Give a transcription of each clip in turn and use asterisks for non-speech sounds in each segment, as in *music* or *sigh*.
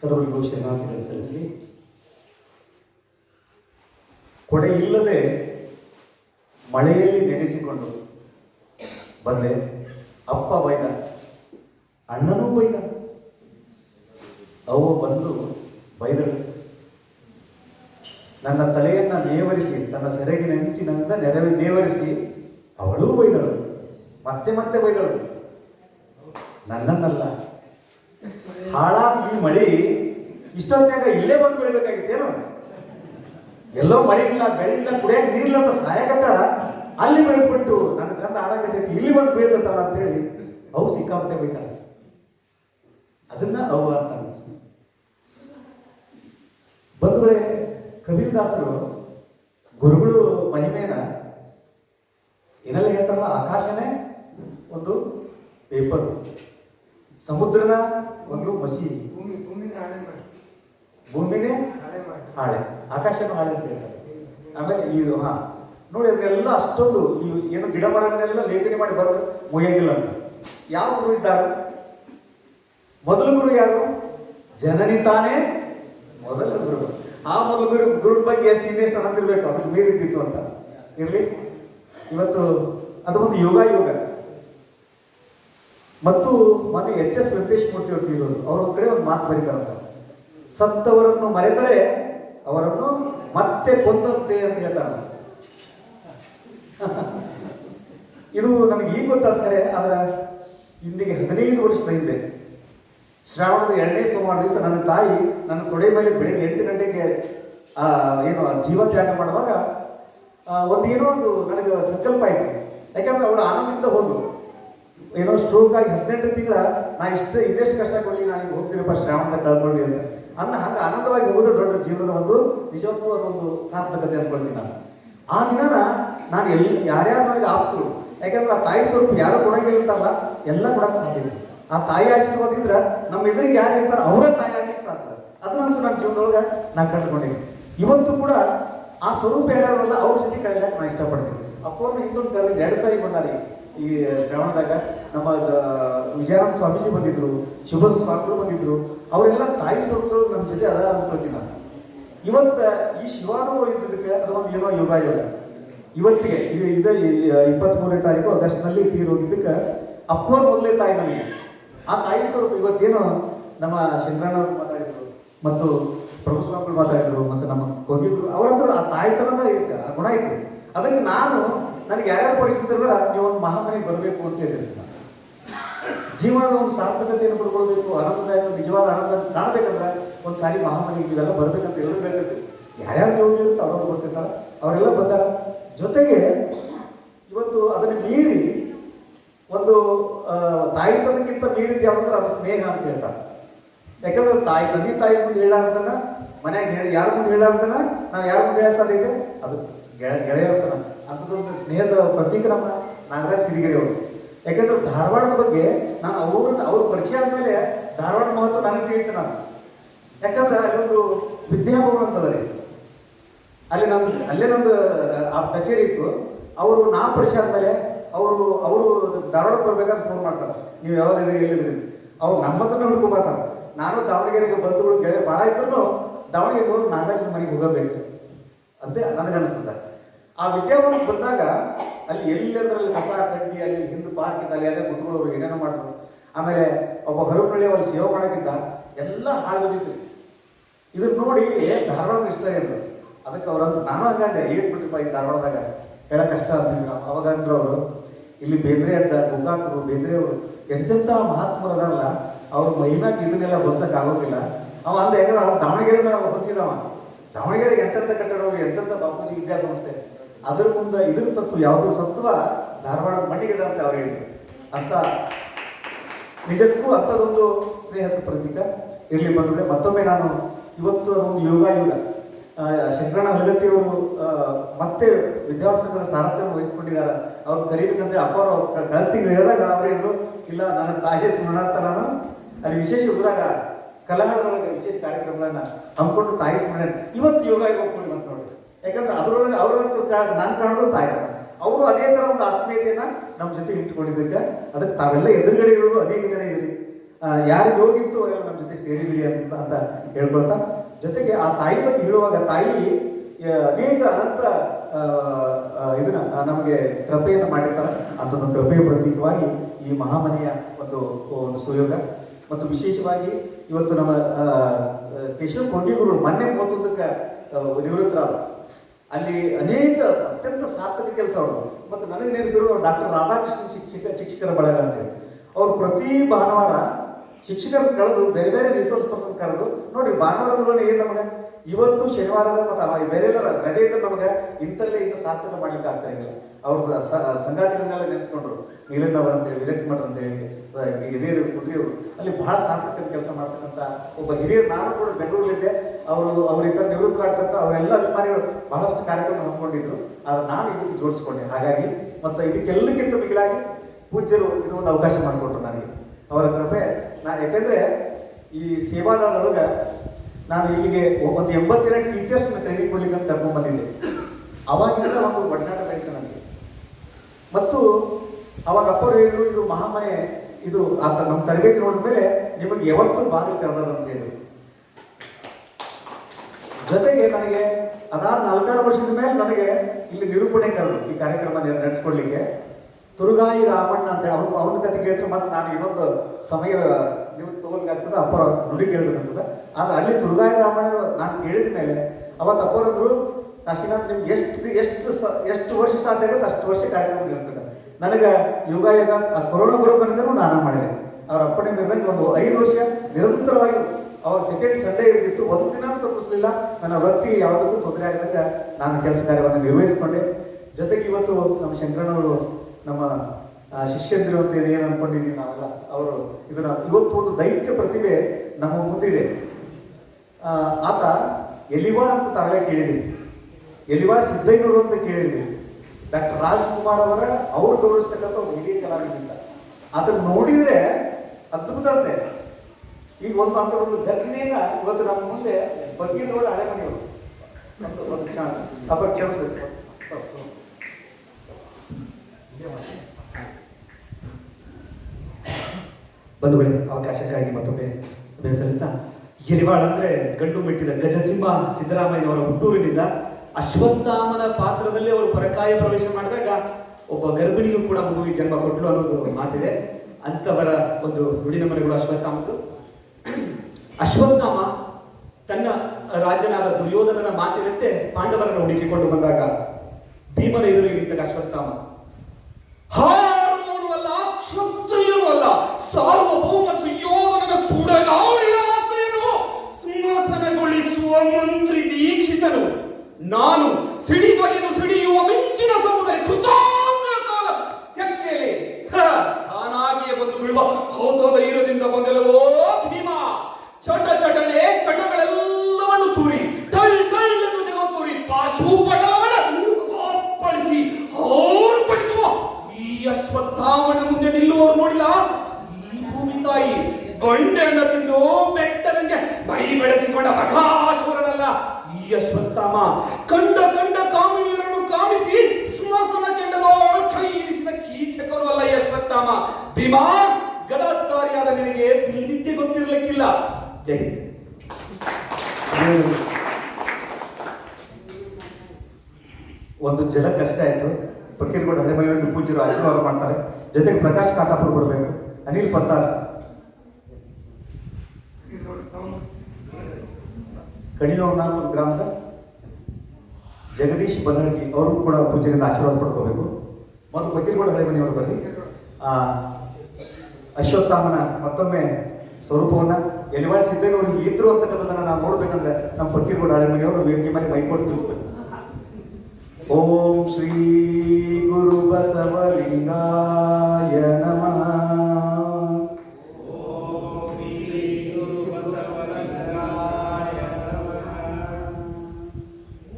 ಸರ್ವರಿಗೂ ಶರಣಾರ್ಥಿಗಳು ಸಲ್ಲಿಸಿ. ಕೊಡೆ ಇಲ್ಲದೆ ಮಳೆಯಲ್ಲಿ ನೆನೆಸಿಕೊಂಡು ಬಂದೆ. ಅಪ್ಪ ಬೈದ, ಅಣ್ಣನೂ ಬೈದ, ಅವ್ವ ಬಂದು ಬೈದಳು. ನನ್ನ ತಲೆಯನ್ನು ನೇವರಿಸಿ, ತನ್ನ ನೆಂಚಿನಂತ ನೆರವಿ ನೇವರಿಸಿ ಅವಳೂ ಬೈದಳು. ಮತ್ತೆ ಮತ್ತೆ ಬೈದಳು. ನನ್ನನ್ನಲ್ಲ. ಹಾಳಾದ ಈ ಮಳಿ ಇಷ್ಟೊತ್ತಾಗ ಇಲ್ಲೇ ಬಂದು ಬೀಳ್ಬೇಕಾಗಿತ್ತೇನು? ಎಲ್ಲೋ ಮಳೆ ಇಲ್ಲ ಬೆಳೆ ಇಲ್ಲ ಕುಡಿಯಕ್ಕೆ ನೀರಿಲ್ಲ ಅಂತ ಸಾಯಕತ್ತಾರ? ಅಲ್ಲಿ ಬೆಳೆದ್ಬಿಟ್ಟು ನನ್ನ ಕಂದ ಆಡಕತ್ತೈತಿ ಇಲ್ಲಿ ಬಂದು ಬೀಳ್ತತ್ತಲ್ಲ ಅಂತೇಳಿ ಅವು ಸಿಕ್ಕಾಪಟ್ಟೆ ಬೈತಾಳೆ. ಅದನ್ನ ಅವು ಅಂತ ಬಂಧುಗಳೇ, ಕಬೀರದಾಸರು, ಗುರುಗಳು ಮಹಿಮೇನ ಏನೆಲ್ಲ ಹೇಳ್ತಾರಲ್ಲ, ಆಕಾಶನೇ ಒಂದು ಪೇಪರ್ ಸಮುದ್ರನ ಒಂದು ಮಸಿ ಭೂಮಿ ಭೂಮಿನ ಹಾಳೆ ಮಾಡಿ. ಭೂಮಿನೇ ಹಾಳೆ ಮಾಡಿ. ಹಾಳೆ. ಆಕಾಶನೂ ಹಾಳೆ ಅಂತ ಹೇಳ್ತಾರೆ. ಆಮೇಲೆ ಇದು ಹಾ. ನೋಡಿ ಅದನ್ನೆಲ್ಲ ಅಷ್ಟೊಂದು ಈ ಏನು ಗಿಡ ಮರಗಳನ್ನೆಲ್ಲ ಲೇಖನೆ ಮಾಡಿ ಬರೋದು ಮುಗಿಯಂಗಿಲ್ಲ ಅಂತ. ಯಾವ ಗುರು ಇದ್ದಾರೆ? ಮೊದಲು ಗುರು ಯಾರು? ಜನನಿ ತಾನೇ ಮೊದಲ ಗುರು. ಆ ಮೊದಲ ಗುರು ಗುರು ಬಗ್ಗೆ ಎಷ್ಟು ಇನ್ನೆಷ್ಟು ಅನ್ನತಿರ್ಬೇಕು ಅದಕ್ಕೆ ಮೀರಿದ್ದಿತ್ತು ಅಂತ. ಇರ್ಲಿ. ಇವತ್ತು ಅದು ಒಂದು ಯೋಗ ಯೋಗ. ಮತ್ತು ಮೊನ್ನೆ ಎಚ್ ಎಸ್ ವೆಂಕಟೇಶ್ ಮೂರ್ತಿ ಅವರು ಇರೋದು ಅವರೊಂದು ಕಡೆ ಒಂದು ಮಾತು ಬರೀತಾರಂತ ಸತ್ತವರನ್ನು ಮರೆತರೆ ಅವರನ್ನು ಮತ್ತೆ ಕೊಂದಂತೆ ಅಂತ ಹೇಳ್ತಾರೆ. *laughs* ಇದು ನಮಗೆ ಈಗ ಗೊತ್ತಾಗ್ತಾರೆ ಆದ್ರೆ ಇಂದಿಗೆ ಹದಿನೈದು ವರ್ಷದ ಹಿಂದೆ ಶ್ರಾವಣದ ಎರಡನೇ ಸೋಮವಾರ ದಿವಸ ನನ್ನ ತಾಯಿ ನನ್ನ ತೊಡೆ ಮೇಲೆ ಬೆಳಿಗ್ಗೆ ಎಂಟು ಗಂಟೆಗೆ ಆ, ಏನು ಜೀವ ತ್ಯಾಗ ಮಾಡುವಾಗ ಏನೋ ಒಂದು ನನಗೆ ಸಂಕಲ್ಪ ಆಯ್ತು. ಯಾಕಂದ್ರೆ ಅವಳು ಆನಂದದಿಂದ ಹೋದ್ಲು ಏನೋ ಸ್ಟ್ರೋಕ್ ಆಗಿ ಹದಿನೆಂಟು ತಿಂಗಳ ನಾ ಇಷ್ಟ ಇನ್ನೆಷ್ಟು ಕಷ್ಟ ಕೊಡಲಿ ನಾನು ಈಗ ಹೋಗ್ತೀನಪ್ಪ ಶ್ರಾವಣದ ಕಳ್ಕೊಳ್ಳಿ ಅಂತ. ಅಂದ ಹಂಗೆ ಆನಂದವಾಗಿ ಹೋಗೋದು ದೊಡ್ಡ ಜೀವನದ ಒಂದು ನಿಜಕ್ಕೂ ಅದೊಂದು ಸಾರ್ಥಕತೆ ಅನ್ಕೊಳ್ತೀನಿ ನಾನು. ಆ ದಿನನ ನಾನು ಎಲ್ಲಿ ಯಾರ್ಯಾರು ನನಗೆ ಆಪ್ತರು, ಯಾಕಂದ್ರೆ ಆ ತಾಯಿ ಸ್ವರೂಪ ಯಾರು ಕೊಡಂಗಿಲ್ಲ ಅಂತಲ್ಲ, ಎಲ್ಲ ಕೊಡಕ್ಕೆ ಸಾಧ್ಯ ಇದೆ. ಆ ತಾಯಿ ಆಶೀರ್ವಾದಿದ್ರೆ ನಮ್ಮ ಎದುರಿಗೆ ಯಾರು ಇರ್ತಾರೆ ಅವರ ತಾಯಿ ಆಗ್ಲಿಕ್ಕೆ ಸಾಧ್ಯ. ಅದನ್ನಂತೂ ನನ್ನ ಜೀವನದೊಳಗೆ ನಾನು ಕಂಡುಕೊಂಡಿದ್ದೀನಿ. ಇವತ್ತು ಕೂಡ ಆ ಸ್ವರೂಪ ಯಾರ್ಯಾರಲ್ಲ, ಅವ್ರ ಜೊತೆ ಕಳೆಯಕ್ಕೆ ನಾನು ಇಷ್ಟಪಡ್ತೀನಿ. ಅಪ್ಪವ್ರನ್ನ ಇನ್ನೊಂದು ಕರೆ ಎರಡು ಸಾರಿ ಬಂದಾರಿ. ಈ ಶ್ರವಣದಾಗ ನಮ್ಮ ವಿಜಯಾನಂದ ಸ್ವಾಮೀಜಿ ಬಂದಿದ್ರು ಶುಭ ಸ್ವಾಮಿಗಳು ಬಂದಿದ್ರು, ಅವರೆಲ್ಲ ತಾಯಿ ಸ್ವರೂಪಗಳು ನಮ್ಮ ಜೊತೆ ಅದಾರ ಅನ್ಕೊಳ್ತೀನಿ ನಾನು ಇವತ್ತ ಈ ಶಿವಾನುಭವ ಇದ್ದದಕ್ಕೆ ಅದೊಂದು ಏನೋ ಯೋಗ ಯೋಗ ಇವತ್ತಿಗೆ ಇದು ಇದು ಇಪ್ಪತ್ತ್ಮೂರನೇ ತಾರೀಕು ಆಗಸ್ಟ್ನಲ್ಲಿ ತೀರೋಗಿದ್ದಕ್ಕೆ ಅಪ್ಪೋರ್ ಮೊದಲೇ ತಾಯಿ ನನಗೆ ಆ ತಾಯಿ ಸ್ವರೂಪ ಇವತ್ತೇನು ನಮ್ಮ ಶಂಕರಣ್ಣವರು ಮಾತಾಡಿದ್ರು, ಮತ್ತು ಪ್ರಭು ಸ್ವಾಮಿಗಳು ಮಾತಾಡಿದ್ರು, ಮತ್ತು ನಮ್ಮ ಹೋಗಿದ್ರು ಅವ್ರ ಹತ್ರ ಆ ತಾಯಿತನದ ಐತೆ, ಆ ಗುಣ ಐತೆ. ಅದಕ್ಕೆ ನಾನು ನನಗೆ ಯಾರ್ಯಾರು ಪರಿಸ್ಥಿತಿ ನೀವು ಒಂದು ಮಹಾಮನೆಗೆ ಬರಬೇಕು ಅಂತ ಹೇಳಿದ್ರು ನಾನು. ಜೀವನದ ಒಂದು ಸಾರ್ಥಕತೆಯನ್ನು ಪಡ್ಕೊಳ್ಬೇಕು, ಆನಂದದಾಯಕ, ನಿಜವಾದ ಆನಂದ ಕಾಣಬೇಕಂದ್ರೆ ಒಂದು ಸಾರಿ ಮಹಾಮನೆಗೆ ಇವೆಲ್ಲ ಬರಬೇಕಂತ ಎಲ್ಲರೂ ಹೇಳ್ತಿರ್ತೀವಿ ಯಾರ್ಯಾರು ಯೋಗಿ ಇರುತ್ತೆ ಅವ್ರವ್ರು ಬರ್ತಿರ್ತಾರೆ, ಅವರೆಲ್ಲ ಬಂದಾರ. ಜೊತೆಗೆ ಇವತ್ತು ಅದನ್ನು ಮೀರಿ ಒಂದು ತಾಯಿ ತಾಯಿತನಕ್ಕಿಂತ ಮೀರಿದ್ದು ಯಾವಂದ್ರೆ ಅದು ಸ್ನೇಹ ಅಂತ ಹೇಳ್ತಾರೆ. ಯಾಕಂದ್ರೆ ತಾಯಿ ತಂದೆ ತಾಯಿ ಮುಂದೆ ಹೇಳಾರ್ದನ ಮನ್ಯಾಗ ಹೇಳಿ ಯಾರ ಮುಂದೆ ಹೇಳಾರ್ದನ ನಾವು ಯಾರ ಮುಂದೆ ಹೇಳ ಸಾಧ್ಯ ಇದೆ ಅದು ಗೆಳೆಯ ಗೆಳೆಯರ್ತನ ಅಂಥದ್ದೊಂದು ಸ್ನೇಹದ ಪ್ರತೀಕ ನಮ್ಮ ನಾಗರಾಜ್ ಸಿರಿಗಿರಿ ಅವರು. ಯಾಕಂದ್ರೆ ಧಾರವಾಡದ ಬಗ್ಗೆ ನಾನು ಅವ್ರನ್ನ ಅವ್ರ ಪರಿಚಯ ಆದಮೇಲೆ ಧಾರವಾಡ ಮಹತ್ವ ನನಗೆ ತಿಳಿತು ನಾನು. ಯಾಕಂದ್ರೆ ಅಲ್ಲೊಂದು ವಿದ್ಯಾಭವನ ಅಂತದ ರೀ. ಅಲ್ಲಿ ನಮ್ಮ ಅಲ್ಲೇ ನಮ್ದು ಆ ಕಚೇರಿ ಇತ್ತು. ಅವರು ನಾ ಪರಿಚಯ ಆದಮೇಲೆ ಅವರು ಅವರು ಧಾರವಾಡಕ್ಕೆ ಬರ್ಬೇಕಂತ ಫೋನ್ ಮಾಡ್ತಾರೆ. ನೀವು ಯಾವಾಗ ಇದ್ರಿ ಎಲ್ಲಿದ್ರಿ ಅವ್ರು ನಮ್ಮ ಹತ್ರನೇ ಹುಡ್ಕೊಂಡ್ ನಾನು ದಾವಣಗೆರೆಗೆ ಬಂಧುಗಳು ಗೆಳೆಯ ಭಾಳ ಇದ್ರು ದಾವಣಗೆರೆಗೆ ಹೋಗಿ ನಾಗರಾಜನ ಮನೆಗೆ ಹೋಗಬೇಕು. ಅಂತ ನನಗನ್ನಿಸ್ತದೆ. ಆ ವಿದ್ಯಾವನ ಬಂದಾಗ ಅಲ್ಲಿ ಎಲ್ಲದರಲ್ಲಿ ಕಸ ಕಟ್ಟಿ, ಅಲ್ಲಿ ಹಿಂದೆ ಪಾರ್ಕ್ ಇದ್ದ ಅಲ್ಲಿ ಕುತ್ಕೊಳ್ಳೋರು ಏನೇನೋ ಮಾಡಿದ್ರು ಆಮೇಲೆ ಒಬ್ಬ ಹರಪಳ್ಳಿ ಅಲ್ಲಿ ಸೇವೆ ಮಾಡೋಕ್ಕಿದ್ದ ಎಲ್ಲ ಹಾಳಾಗಿತ್ತು ಇದನ್ನ ನೋಡಿ ಧಾರವಾಡ ಇಷ್ಟ ಏನು ಅದಕ್ಕೆ ಅವ್ರಂತ ನಾನು ಹಂಗಂಡೆ ಏನ್ ಬಿಟ್ರಪ್ಪ ಈ ಧಾರವಾಡದಾಗ? ಹೇಳಕ್ ಕಷ್ಟ ಅಂತೀನಿ ನಾವು ಅವಾಗ ಅಂದ್ರು ಅವರು, ಇಲ್ಲಿ ಬೇಂದ್ರೆ ಅಜ್ಜ, ಗೋಕಾಕರು ಬೇಂದ್ರೆ ಅವರು ಎಂತೆಂಥ ಮಹಾತ್ಮರು ಅದಾರಲ್ಲ, ಅವ್ರ ಮೈನಾಗ ಇದನ್ನೆಲ್ಲ ಹೊಲ್ಸಕ್ ಆಗೋಗಿಲ್ಲ ಅವ ಅಂದ, ಯಾಕಂದ್ರೆ ದಾವಣಗೆರೆ ಹೊಲ್ಸಿದವ. ದಾವಣಗೆರೆಗೆ ಎಂತೆಂಥ ಕಟ್ಟಡವರು, ಎಂತೆಂಥ ಬಾಪೂಜಿ ವಿದ್ಯಾಸಂಸ್ಥೆ. ಅದ್ರ ಮುಂದೆ ಇದ್ರ ತತ್ವ ಯಾವುದು ಸತ್ವ ಧಾರವಾಡದ ಮಣ್ಣಿಗಿದೆ ಅಂತ ಅವ್ರು ಹೇಳಿದ್ರು. ಅಂತ ನಿಜಕ್ಕೂ ಅಂಥದ್ದೊಂದು ಸ್ನೇಹದ ಪ್ರತೀಕ. ಇರಲಿ ಬಂದ್ರೆ ಮತ್ತೊಮ್ಮೆ ನಾನು ಇವತ್ತು ಒಂದು ಯೋಗ, ಯುಗ. ಶಂಕರಣ ಹಲಗತ್ತಿಯವರು ಮತ್ತೆ ವಿದ್ಯಾರ್ಥಿಗಳ ಸಾರಥ್ಯವನ್ನು ವಹಿಸ್ಕೊಂಡಿದ್ದಾರೆ. ಅವ್ರು ಕರಿಬೇಕಂದ್ರೆ ಅಪ್ಪ ಅವರು ಕಳ್ತಿಗೆ ಹೇಳಿದಾಗ ಅವ್ರು ಹೇಳಿದ್ರು, ಇಲ್ಲ, ನನ್ನ ತಾಯಿಯ ಸ್ಮರಣಾರ್ಥ ನಾನು ಅಲ್ಲಿ ವಿಶೇಷ ಊರಾಗ ಕಲಹದೊಳಗೆ ವಿಶೇಷ ಕಾರ್ಯಕ್ರಮಗಳನ್ನು ಹಮ್ಮಿಕೊಂಡು ತಾಯಿ ಸ್ಮರಣೆ ಇವತ್ತು ಯೋಗ, ಯುಗ. ಯಾಕಂದ್ರೆ ಅದರೊಳಗೆ ಅವರಂತೂ ನಾನು ಕಾಣೋದು ತಾಯಿ. ಅವರು ಅದೇ ಥರ ಒಂದು ಆತ್ಮೀಯತೆಯನ್ನ ನಮ್ಮ ಜೊತೆ ಇಟ್ಟುಕೊಂಡಿದ್ದಕ್ಕೆ ಅದಕ್ಕೆ ತಾವೆಲ್ಲ ಎದುರುಗಡೆ ಇರೋರು ಅನೇಕ ಜನ ಇದ್ರಿ ಆ, ಯಾರಿಗೆ ಹೋಗಿತ್ತು ಅವರೆಲ್ಲ ನಮ್ಮ ಜೊತೆ ಸೇರಿದಿರಿ ಅಂತ ಅಂತ ಹೇಳ್ಕೊಳ್ತಾ ಜೊತೆಗೆ ಆ ತಾಯಿ ಬಗ್ಗೆ ಹೇಳುವಾಗ ತಾಯಿ ಅನೇಕ ಅನಂತ ಇದನ್ನ ನಮಗೆ ಕೃಪೆಯನ್ನು ಮಾಡಿರ್ತಾರೆ. ಅದೊಂದು ಕೃಪೆಯ ಪ್ರತೀಕವಾಗಿ ಈ ಮಹಾಮನೆಯ ಒಂದು ಒಂದು ಸುಯೋಗ. ಮತ್ತು ವಿಶೇಷವಾಗಿ ಇವತ್ತು ನಮ್ಮ ಕೇಶವ ಕೊಂಡಿಗುರು ಮೊನ್ನೆ ಮೂವತ್ತೊಂದಕ್ಕೆ ನಿವೃತ್ತರಾದ ಅಲ್ಲಿ ಅನೇಕ ಅತ್ಯಂತ ಸಾರ್ಥಕ ಕೆಲಸ ಅವರು. ಮತ್ತು ನನಗೆ ನೆನಪಿರೋ ಡಾಕ್ಟರ್ ರಾಧಾಕೃಷ್ಣ ಶಿಕ್ಷಕ ಶಿಕ್ಷಕರ ಬಳಗ ಅಂತೇಳಿ ಅವ್ರು ಪ್ರತಿ ಭಾನುವಾರ ಶಿಕ್ಷಕರ ಕಳೆದು ಬೇರೆ ಬೇರೆ ರಿಸೋರ್ಸ್ ಪರ್ಸನ್ ಕರೆದು, ನೋಡ್ರಿ ಭಾನುವಾರದಲ್ಲೂ ಏನು ನಮಗೆ? ಇವತ್ತು ಶನಿವಾರದ ಮತ್ತು ಬೇರೆ ಎಲ್ಲ ರಜೆ ಇದ್ದರೆ ನಮಗೆ ಇಂಥಲ್ಲೇ ಇಂಥ ಸಾರ್ಥಕ ಮಾಡಲಿಕ್ಕೆ ಆಗ್ತಾ ಇಲ್ಲ. ಅವ್ರ ಸಂಗಾತಿಗಳನ್ನೆಲ್ಲ ನೆನೆಸ್ಕೊಂಡ್ರು. ನೀಲಣ್ಣವರ್ ಅಂತೇಳಿ ವಿರಕ್ತಿ ಮಠ ಅಂತೇಳಿ ಹಿರಿಯರು, ಕುದುರೆಯವರು. ಅಲ್ಲಿ ಬಹಳ ಸಾರ್ಥಕ ಕೆಲಸ ಮಾಡ್ತಕ್ಕಂಥ ಒಬ್ಬ ಹಿರಿಯರು ನಾನು ಕೂಡ ಬೆಂಗಳೂರಲ್ಲಿದ್ದೆ. ಅವರು ಅವ್ರ ಈ ಥರ ನಿವೃತ್ತರಾಗ್ತಂತ ಅವರೆಲ್ಲ ಅಭಿಮಾನಿಗಳು ಬಹಳಷ್ಟು ಕಾರ್ಯಕ್ರಮ ಹಮ್ಮಿಕೊಂಡಿದ್ರು. ಆದ್ರೆ ನಾನು ಇದಕ್ಕೆ ಜೋಡಿಸ್ಕೊಂಡೆ. ಹಾಗಾಗಿ ಮತ್ತು ಇದಕ್ಕೆಲ್ಲಕ್ಕಿಂತ ಮಿಗಿಲಾಗಿ ಪೂಜ್ಯರು ಇದು ಒಂದು ಅವಕಾಶ ಮಾಡಿಕೊಟ್ರು ನನಗೆ. ಅವರ ಕೃಪೆ. ನಾನು ಯಾಕೆಂದ್ರೆ ಈ ಸೇವಾದಳದೊಳಗೆ ನಾನು ಇಲ್ಲಿಗೆ ಒಂದು ಎಂಬತ್ತು ಜನ ಟೀಚರ್ಸ್ನ ಟ್ರೈನಿಂಗ್ ಕೊಡ್ಲಿಕ್ಕೆ ಅಂತ ಕರ್ಕೊಂಡ್ ಬಂದಿದ್ದೆ ಅವಾಗಿಂದ ಒಂದು ಒಡನಾಟ ಬೆಳೀತು ನನಗೆ. ಮತ್ತು ಅವಾಗ ಅಪ್ಪರು ಹೇಳಿದ್ರು, ಇದು ಮಹಾಮನೆ, ಇದು ಆತ ನಮ್ಮ ತರಬೇತಿ ನೋಡಿದ ಮೇಲೆ ನಿಮಗೆ ಯಾವತ್ತೂ ಬಾಗಿಲು ತೆರೆದಾರ ಅಂತ ಹೇಳಿದ್ರು. ಜೊತೆಗೆ ನನಗೆ ಅದಾದ ನಾಲ್ಕಾರು ವರ್ಷದ ಮೇಲೆ ನನಗೆ ಇಲ್ಲಿ ನಿರೂಪಣೆ ಕರೆದು ಈ ಕಾರ್ಯಕ್ರಮ ನಡೆಸ್ಕೊಡ್ಲಿಕ್ಕೆ. ತುರುಗಾಯಿ ರಾಮಣ್ಣ ಅಂತ ಹೇಳಿ, ಅವನು, ಅವನ ಕತೆ ಕೇಳಿದ್ರೆ ಮತ್ತೆ ನಾನು ಇನ್ನೊಂದು ಸಮಯ, ನೀವು ತಗೊಳ್ಬೇಕಾಗ್ತದೆ ಅಪ್ಪರ ನುಡಿ ಕೇಳಬೇಕಂತದ. ಆದ್ರೆ ಅಲ್ಲಿ ತುರುಗಾಯಿ ರಾಮಣ್ಣ ನಾನು ಕೇಳಿದ ಮೇಲೆ, ಅವತ್ತು ಅಪ್ಪರಂದ್ರು ಕಾಶಿನಾಥ್ ನಿಮ್ಗೆ ಎಷ್ಟು ಎಷ್ಟು ಎಷ್ಟು ವರ್ಷ ಸಾಧ್ಯ ಆಗುತ್ತೆ, ಅಷ್ಟು ವರ್ಷ ಕಾರ್ಯಕ್ರಮ ಇರ್ತದೆ ನನಗೆ ಯುಗ ಯುಗ ಕೊರೋನಾ ಬರೋ ತನಕನೂ ನಾನು ಮಾಡಿದೆ ಅವ್ರ ಅಪ್ಪಣೆ ಮೇರೆಗೆ ಒಂದು ಐದು ವರ್ಷ ನಿರಂತರವಾಗಿ ಅವಾಗ ಸೆಕೆಂಡ್ ಸಂಡೇ ಇರ್ತಿತ್ತು. ಒಂದು ದಿನ ತಪ್ಪಿಸ್ಲಿಲ್ಲ. ನನ್ನ ವೃತ್ತಿ ಯಾವುದಕ್ಕೂ ತೊಂದರೆ ಆಗದಾಗ ನಾನು ಕೆಲಸ ಕಾರ್ಯವನ್ನು ನಿರ್ವಹಿಸಿಕೊಂಡೆ. ಜೊತೆಗೆ ಇವತ್ತು ನಮ್ಮ ಶಂಕರಣ್ಣವರು ನಮ್ಮ ಶಿಷ್ಯಂದಿರು ಅಂತ ಏನು ಅನ್ಕೊಂಡಿದ್ದೀನಿ ನಾವೆಲ್ಲ, ಅವರು ಇದನ್ನ ಇವತ್ತು ಒಂದು ದೈತ್ಯ ಪ್ರತಿಭೆ ನಮ್ಮ ಮುಂದಿದೆ. ಆತ ಎಲಿವಾ ಅಂತ ತಾವೇ ಕೇಳಿದ್ದೀನಿ. ಎಲಿವಾ ಸಿದ್ದಯ್ಯನೂರು ಅಂತ ಕೇಳಿದ್ವಿ ಡಾಕ್ಟರ್ ರಾಜ್ಕುಮಾರ್ ಅವರ, ಅವರು ತೋರಿಸ್ತಕ್ಕಂಥ ಒಂದು ಹಿರಿಯ ಕಲಾವಿದ ಅದನ್ನ ನೋಡಿದ್ರೆ ಅದ್ಭುತ ಅಂತೆ. ಈಗ ಒಂದು ಅಂತ ಒಂದು ದರ್ಜನೆಯನ್ನ ಇವತ್ತು ನಮ್ಮ ಮುಂದೆ ಬಗ್ಗೆ ನೋಡಿ ಹಳೆ ಮನೆಯವರು ಒಂದು ಒಂದು ಕ್ಷಣ ಬಿಡಿ ಅವಕಾಶಕ್ಕಾಗಿ ಮತ್ತೊಮ್ಮೆ ಅಭಿನಯ ಸಲ್ಲಿಸ್ತಾ ಅಂದ್ರೆ ಗಂಡು ಮೆಟ್ಟಿದ ಗಜಸಿಂಹ ಸಿದ್ದರಾಮಯ್ಯನವರ ಹುಟ್ಟೂರಿನಿಂದ ಅಶ್ವತ್ಥಾಮನ ಪಾತ್ರದಲ್ಲಿ ಅವರು ಪರಕಾಯ ಪ್ರವೇಶ ಮಾಡಿದಾಗ ಒಬ್ಬ ಗರ್ಭಿಣಿಯು ಕೂಡ ಮಗುವಿಗೆ ಜನ್ಮ ಕೊಟ್ಟಲು ಅನ್ನೋದು ಮಾತಿದೆ. ಅಂತವರ ಒಂದು ನುಡಿನ ಮನೆಗಳು ಅಶ್ವತ್ಥಾಮರು ಅಶ್ವತ್ಥಾಮ ತನ್ನ ರಾಜನಾದ ದುರ್ಯೋಧನನ ಮಾತಿನಂತೆ ಪಾಂಡವರನ್ನು ಹುಡುಕಿಕೊಂಡು ಬಂದಾಗ ಭೀಮನ ಎದುರಿಗಿಂತ ಅಶ್ವತ್ಥಾಮ ಹಾರುವವನಲ್ಲ ಕ್ಷತ್ರಿಯನೂ ಅಲ್ಲ, ಸಾರ್ವಭೌಮ ಸುಯೋಧನನ ಸುಡಗಾಡಿನ ಆಸೆಯನ್ನು ಸಿಂಹಾಸನಗೊಳಿಸುವ ಮಂತ್ರಿ ದೀಕ್ಷಿತನು. ನಾನು ಸಿಡಿದೊಗೆದು ಸಿಡಿಯುವ ಮಿಂಚಿನ ಸಮುದಾಯ ಕೃತಾಂಗ ಕಾಲ ತಾನಾಗಿಯೇ ಬಂದು ಬೀಳುವ ಹೌದ ಧೈರ್ಯದಿಂದ ಬಂದೆಲ್ಲವೋ ಗೊಂಡೆಯನ್ನು ತಿಂದು ಬೆಟ್ಟದಂಗೆ ಮೈ ಬೆಳೆಸಿಕೊಂಡ ಮಖಾಶೂರನಲ್ಲ ಈ ಅಶ್ವತ್ಥಾಮ. ಕಂಡ ಕಂಡ ಕಾಮಿಣಿಯರನ್ನು ಕಾಮಿಸಿ ಸಿಂಹಾಸನ ಕೆಂಡದೋಳು ಕೈ ಇರಿಸಿದ ಕೀಚಕರು ಅಲ್ಲ ಈ ಅಶ್ವತ್ಥಾಮ. ಭೀಮಾ ಗದಾತ್ತಾರಿಯಾದ ನಿನಗೆ ನಿತ್ಯ ಗೊತ್ತಿರಲಿಕ್ಕಿಲ್ಲ. ಜೈ. ಒಂದು ಜಲ ಕಷ್ಟ ಆಯ್ತು. ಅದೇ ಹಳೆಮೈಯವರಿಗೆ ಪೂಜ್ಯರು ಆಶೀರ್ವಾದ ಮಾಡ್ತಾರೆ. ಜೊತೆಗೆ ಪ್ರಕಾಶ್ ಕಾಟಾಪುರ ಬರಬೇಕು. ಅನಿಲ್ ಪತ್ತಾರ್. ಕಣಿಯೋನ ಗ್ರಾಮದ ಜಗದೀಶ್ ಬನಹಟ್ಟಿ ಅವರು ಕೂಡ ಪೂಜೆಯಿಂದ ಆಶೀರ್ವಾದ ಪಡ್ಕೋಬೇಕು. ಮತ್ತು ವಕೀಲಗೌಡ ಹಳೆ ಮನೆಯವರು ಬರಲಿ ಅಶ್ವತ್ಥಾಮನ ಮತ್ತೊಮ್ಮೆ ಸ್ವರೂಪವನ್ನ ಎಲಿವಾಳ ಸಿದ್ದಯ್ಯನವರು ಇದ್ರು ಅಂತಕ್ಕಂಥದ್ದನ್ನು ನಾವು ನೋಡ್ಬೇಕಂದ್ರೆ ನಮ್ಮ ಫಕೀರ್ಗೌಡ ಹಳೆಮನೆಯವರು ವೇದಿಕೆ ಮೇಲೆ ಮೈಕೊಂಡು ತಿಳಿಸ್ಬೇಕು. ಓಂ ಶ್ರೀ ಗುರು ಬಸವಲಿಂಗಾಯ ನಮಃ.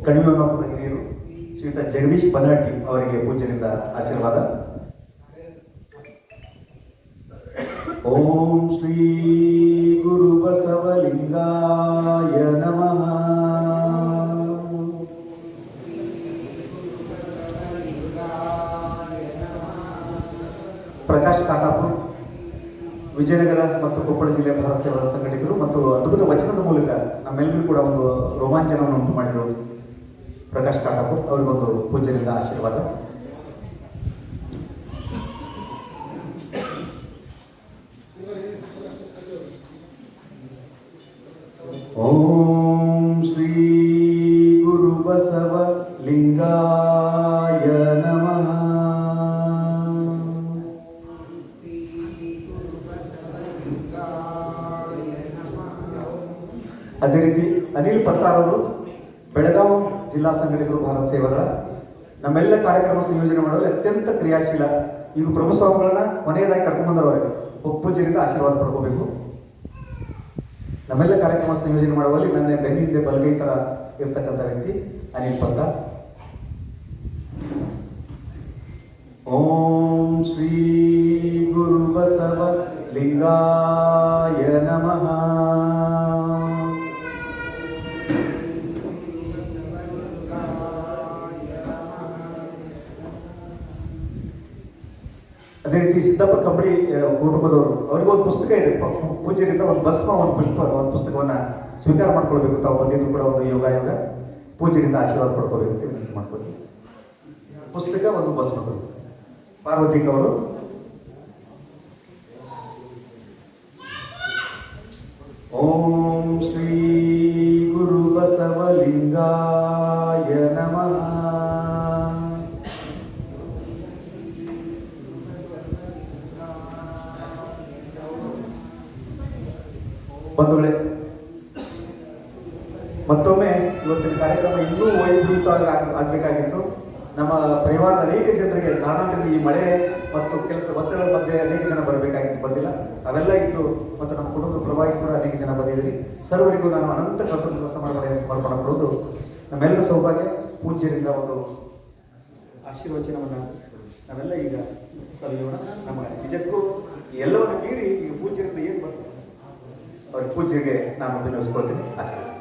ಕಡಿಮೆ ಮಾಪದ ಹಿರಿಯರು ಶ್ರೀಯುತ ಜಗದೀಶ್ ಬನಹಟ್ಟಿ ಅವರಿಗೆ ಪೂಜೆಯಿಂದ ಆಶೀರ್ವಾದ. ಓಂ ಶ್ರೀ ಗುರು ಬಸವಲಿಂಗಾಯ ನಮಃ. ಪ್ರಕಾಶ್ ಕಾಟಾಪುರ್ ವಿಜಯನಗರ ಮತ್ತು ಕೊಪ್ಪಳ ಜಿಲ್ಲೆ ಭಾರತ ಸೇವಾ ಸಂಘಟಕರು ಮತ್ತು ಅದ್ಭುತ ವಚನದ ಮೂಲಕ ನಮ್ಮೆಲ್ಲರಿಗೂ ಕೂಡ ಒಂದು ರೋಮಾಂಚನವನ್ನು ಉಂಟು ಮಾಡಿದರು ಪ್ರಕಾಶ್ ಕಾಟಾಪುರ್ ಅವರಿಗೊಂದು ಪೂಜೆಯಿಂದ ಆಶೀರ್ವಾದ. ಓಂ ಶ್ರೀ ಗುರು ಬಸವ ಲಿಂಗಾಯ ನಮಃ. ಅದೇ ರೀತಿ ಅನಿಲ್ ಪತ್ತಾರವರು ಬೆಳಗಾವಿ ಜಿಲ್ಲಾ ಸಂಘಟಕರು ಭಾರತ ಸೇವರ ನಮ್ಮೆಲ್ಲ ಕಾರ್ಯಕ್ರಮ ಸಂಯೋಜನೆ ಮಾಡುವಲ್ಲಿ ಅತ್ಯಂತ ಕ್ರಿಯಾಶೀಲ ಈಗ ಪ್ರಭು ಸ್ವಾಮಿಗಳನ್ನ ಕೊನೆಯದಾಗಿ ಕರ್ಕೊಂಡ್ಬಂದವರಿಗೆ ಒಪ್ಪುಜರಿಂದ ಆಶೀರ್ವಾದ ಪಡ್ಕೋಬೇಕು. ನಮ್ಮೆಲ್ಲ ಕಾರ್ಯಕ್ರಮ ಸಂಯೋಜನೆ ಮಾಡುವಲ್ಲಿ ನನ್ನ ಬೆನ್ನಿಂದ ಬಲಗೈ ತರ ಇರ್ತಕ್ಕಂಥ ವ್ಯಕ್ತಿ ಅನಿಲ್ ಪಕ್ಕ ಓಂ ಶ್ರೀ ಗುರು ಬಸವ ಲಿಂಗಾಯ ನಮಃ. ಅದೇ ರೀತಿ ಸಿದ್ದಪ್ಪ ಕಂಬಳಿ ಕುಟುಂಬದವರು, ಅವ್ರಿಗೆ ಒಂದು ಪುಸ್ತಕ ಇದೆ ಪೂಜೆಯಿಂದ ಒಂದು ಭಸ್ಮ, ಒಂದು ಪುಷ್ಪ, ಒಂದು ಪುಸ್ತಕವನ್ನು ಸ್ವೀಕಾರ ಮಾಡ್ಕೊಳ್ಬೇಕು ತಾವು ಬಂದಿದ್ದು ಕೂಡ ಒಂದು ಯೋಗ ಯೋಗ. ಪೂಜೆಯಿಂದ ಆಶೀರ್ವಾದ ಪಡ್ಕೋಬೇಕು ಅಂತ ವಿನಂತಿ ಮಾಡ್ಕೊಳ್ತೀವಿ. ಪುಸ್ತಕ ಒಂದು ಭಸ್ಮ ಪಾರ್ವತಿಕ್ ಅವರು. ಓಂ ಶ್ರೀ ಗುರು ಬಸವಲಿಂಗಾಯ ನಮಃ ಬಂಧುಗಳೇ ಮತ್ತೊಮ್ಮೆ ಇವತ್ತಿನ ಕಾರ್ಯಕ್ರಮ ಇನ್ನೂ ವೈಭವಿತ ಆಗಬೇಕಾಗಿತ್ತು. ನಮ್ಮ ಪರಿವಾರದ ಅನೇಕ ಜನರಿಗೆ ಕಾರಣಾಂತರದಿಂದ ಈ ಮಳೆ ಮತ್ತು ಕೆಲಸದ ಒತ್ತಡದ ಮಧ್ಯೆ ಅನೇಕ ಜನ ಬರಬೇಕಾಗಿತ್ತು, ಬಂದಿಲ್ಲ. ಅವೆಲ್ಲ ಇದ್ದು ಮತ್ತು ನಮ್ಮ ಕುಟುಂಬದ ಪರವಾಗಿ ಕೂಡ ಅನೇಕ ಜನ ಬಂದಿದ್ದೀರಿ ಸರ್ವರಿಗೂ ನಾನು ಅನಂತ ಕೃತಜ್ಞತೆ ಸಮರ್ಪಣೆಯನ್ನು ಸಮರ್ಪಣೆ ಕೊಡೋದು ನಮ್ಮೆಲ್ಲ ಸೌಭಾಗ್ಯ, ಪೂಜ್ಯರಿಂದ ಒಂದು ಆಶೀರ್ವಚನವನ್ನು ನಾವೆಲ್ಲ ಈಗ ಸಲ್ಲೋಣ ನಮ್ಮ ನಿಜಕ್ಕೂ ಎಲ್ಲವನ್ನು ಮೀರಿ ಈ ಪೂಜ್ಯರಿಂದ ಏನು ಬರ್ತದೆ? ಅವ್ರ ಪೂಜೆಗೆ ನಾನು ವಿನವಿಸ್ಕೊಳ್ತೀನಿ ಆಶೀರ್ವಾದ.